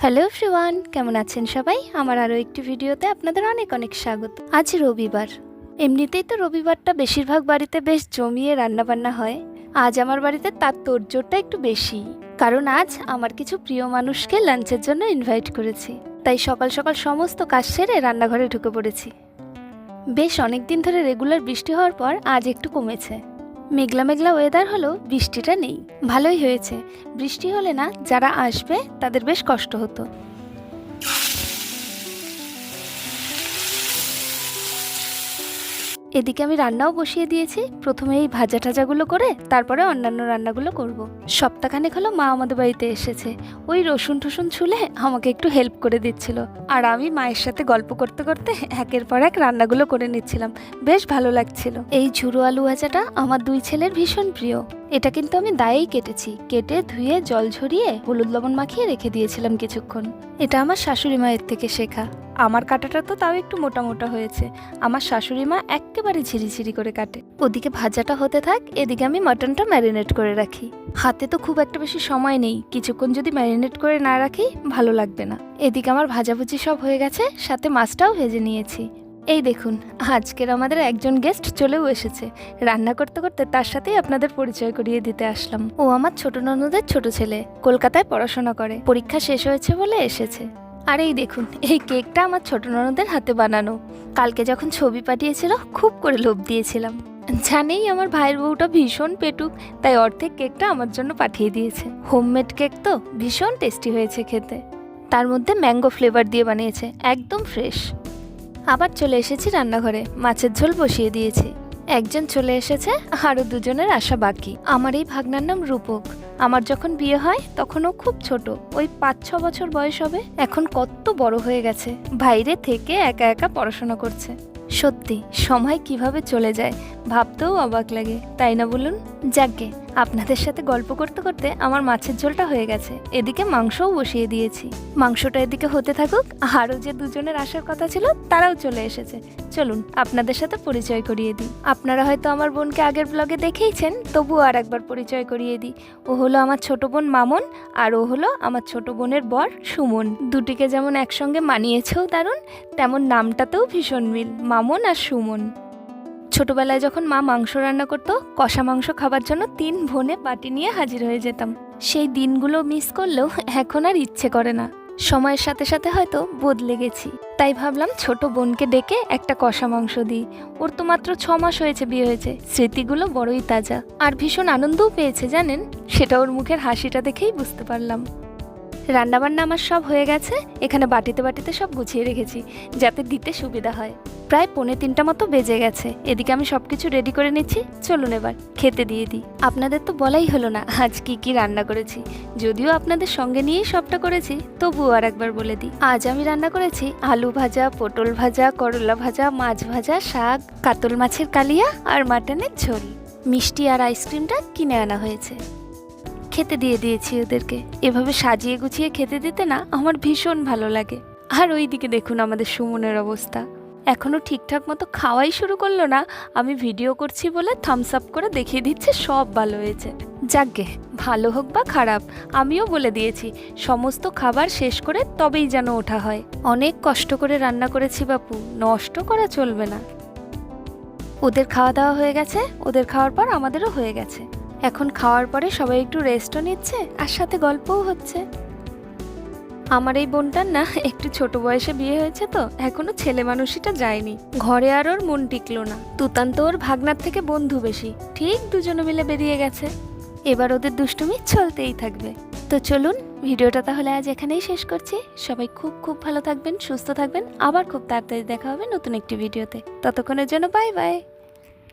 Hello everyone কেমন আছেন সবাই? আমার আরও একটি ভিডিওতে আপনাদের অনেক অনেক স্বাগত। আজ রবিবার। এমনিতেই তো রবিবারটা বেশিরভাগ বাড়িতে বেশ জমিয়ে রান্নাবান্না হয়। আজ আমার বাড়িতে তার তোড়জোড়টা একটু বেশি। কারণ আজ আমার কিছু প্রিয় মানুষকে লাঞ্চের জন্য ইনভাইট করেছি। তাই সকাল সকাল সমস্ত কাজ সেরে রান্নাঘরে ঢুকে পড়েছি। বেশ অনেক দিন ধরে রেগুলার বৃষ্টি হওয়ার পর আজ একটু কমেছে। মেঘলা মেঘলা ওয়েদার হলো, বৃষ্টিটা নেই। ভালোই হয়েছে। বৃষ্টি হলে না, যারা আসবে, তাদের বেশ কষ্ট হতো। এদিকে আমি রান্নাও বসিয়ে দিয়েছি। প্রথমে এই ভাজা টাজাগুলো করে তারপরে অন্যান্য রান্নাগুলো করব। সপ্তাহখানেক হলো মা আমাদের বাড়িতে এসেছে। ওই রসুন টসুন ছুলে আমাকে একটু হেল্প করে দিচ্ছিল। আর আমি মায়ের সাথে গল্প করতে করতে একের পর এক রান্নাগুলো করে নিচ্ছিলাম। বেশ ভালো লাগছিল। এই ঝুরো আলু ভাজাটা আমার দুই ছেলের ভীষণ প্রিয়। এটা কিন্তু আমি দায়েই কেটেছি। কেটে ধুয়ে জল ঝরিয়ে হলুদ লবণ মাখিয়ে রেখে দিয়েছিলাম কিছুক্ষণ। এটা আমার শাশুড়ি মায়ের থেকে শেখা। আমার কাটাটা তো তাও একটু মোটা মোটা হয়েছে। আমার শাশুড়ি মা একেবারে ঝিরিঝিরি করে কাটে। ওদিকে ভাজাটা হতে থাক, এদিকে আমি মাটনটা ম্যারিনেট করে রাখি। হাতে তো খুব একটা বেশি সময় নেই, কিছুক্ষণ যদি ম্যারিনেট করে না রাখি, ভালো লাগবে না। এদিকে আমার ভাজাভুজি সব হয়ে গেছে, সাথে মাছটাও ভেজে নিয়েছি। এই দেখুন, আজকের আমাদের একজন গেস্ট চলেও এসেছে। রান্না করতে করতে তার সাথেই আপনাদের পরিচয় করিয়ে দিতে আসলাম। ও আমার ছোট ননদের ছোট ছেলে, কলকাতায় পড়াশোনা করে। পরীক্ষা শেষ হয়েছে বলে এসেছে। আর এই দেখুন, এই কেকটা আমার ছোট ননদের হাতে বানানো। কালকে যখন ছবি পাঠিয়েছিল, খুব করে লোভ দিয়েছিলাম। জানেই আমার ভাইয়ের বউটা ভীষণ পেটুক তাই অর্ধেক কেকটা আমার জন্য পাঠিয়ে দিয়েছে। হোমমেড কেক তো ভীষণ টেস্টি হয়েছে খেতে। তার মধ্যে ম্যাঙ্গো ফ্লেভার দিয়ে বানিয়েছে, একদম ফ্রেশ। আবার চলে এসেছি রান্নাঘরে, মাছের ঝোল বসিয়ে দিয়েছি। একজন চলে এসেছে, আরও দুজনের আশা বাকি। আমার এই ভাগনার নাম রূপক। আমার যখন বিয়ে হয়, তখন ও খুব ছোট। ওই পাঁচ ছ বছর বয়স হবে, এখন কত বড় হয়ে গেছে। বাইরে থেকে একা একা পড়াশোনা করছে। সত্যি, সময় কীভাবে চলে যায়, ভাবতেও অবাক লাগে। তাই না বলুন? যাকে আপনাদের সাথে গল্প করতে করতে আমার মাছের ঝোলটা হয়ে গেছে। এদিকে মাংসও বসিয়ে দিয়েছি। মাংসটা এদিকে হতে থাকুক, আরও যে দুজনের আসার কথা ছিল, তারাও চলে এসেছে। চলুন, আপনাদের সাথে পরিচয় করিয়ে দিই। আপনারা হয়তো আমার বোনকে আগের ব্লগে দেখেইছেন, তবুও আর একবার পরিচয় করিয়ে দিই। ও হলো আমার ছোট বোন মামন, আর ও হলো আমার ছোট বোনের বর সুমন। দুটিকে যেমন একসঙ্গে মানিয়েছেও দারুণ, তেমন নামটাতেও ভীষণ মিল, মামন আর সুমন। ছোটবেলায় যখন মা মাংস রান্না করতো, কষা মাংস খাবার জন্য তিন বোনে বাটি নিয়ে হাজির হয়ে যেতাম। সেই দিনগুলো মিস করলেও এখন আর ইচ্ছে করে না। সময়ের সাথে সাথে হয়তো বদলে গেছি। তাই ভাবলাম ছোট বোনকে ডেকে একটা কষা মাংস দিই। ওর তো মাত্র ছ মাস হয়েছে বিয়ে হয়েছে। স্মৃতিগুলো বড়ই তাজা। আর ভীষণ আনন্দও পেয়েছে, জানেন? সেটা ওর মুখের হাসিটা দেখেই বুঝতে পারলাম। রান্নাবান্না আমার সব হয়ে গেছে, এখানে বাটিতে বাটিতে সব গুছিয়ে রেখেছি, যাতে দিতে সুবিধা হয়। প্রায় পৌনে তিনটা মতো বেজে গেছে, এদিকে আমি সব কিছু রেডি করে নিচ্ছি, চলুন এবার, খেতে দিয়ে দিই। আপনাদের তো বলাই হলো না, আজ কি কি রান্না করেছি। যদিও আপনাদের সঙ্গে নিয়েই সবটা করেছি, তবুও আর একবার বলে দিই। আজ আমি রান্না করেছি আলু ভাজা, পটল ভাজা, করলা ভাজা, মাছ ভাজা, শাক, কাতল মাছের কালিয়া আর মাটনের ঝোল। মিষ্টি আর আইসক্রিমটা কিনে আনা হয়েছে। খেতে দিয়ে দিয়েছি ওদেরকে। এভাবে সাজিয়ে গুছিয়ে খেতে দিতে না আমার ভীষণ ভালো লাগে। আর ওই দিকে দেখুন আমাদের সুমনের অবস্থা। এখনও ঠিকঠাক মতো খাওয়াই শুরু করল না, আমি ভিডিও করছি বলে থামস আপ করে দেখিয়ে দিচ্ছে সব ভালো হয়েছে। যাকগে, ভালো হোক বা খারাপ, আমিও বলে দিয়েছি, সমস্ত খাবার শেষ করে তবেই যেন ওঠা হয়। অনেক কষ্ট করে রান্না করেছি বাপু, নষ্ট করা চলবে না। ওদের খাওয়া দাওয়া হয়ে গেছে, ওদের খাওয়ার পর আমাদেরও হয়ে গেছে। এখন খাওয়ার পরে সবাই একটু রেস্টও নিচ্ছে, আর সাথে গল্পও হচ্ছে। আমার এই বোনটার না একটু ছোট বয়সে বিয়ে হয়েছে তো, এখনও ছেলে মানুষইটা যায়নি। ঘরে আর ওর মন টিকলো না। তুতান তো ওর ভাগনার থেকে বন্ধু বেশি। ঠিক দুজনে মিলে বেরিয়ে গেছে। এবার ওদের দুষ্টুমি চলতেই থাকবে। তো চলুন, ভিডিওটা তাহলে আজ এখানেই শেষ করছি। সবাই খুব খুব ভালো থাকবেন, সুস্থ থাকবেন। আবার খুব তাড়াতাড়ি দেখা হবে নতুন একটি ভিডিওতে। ততক্ষণের জন্য বাই বাই।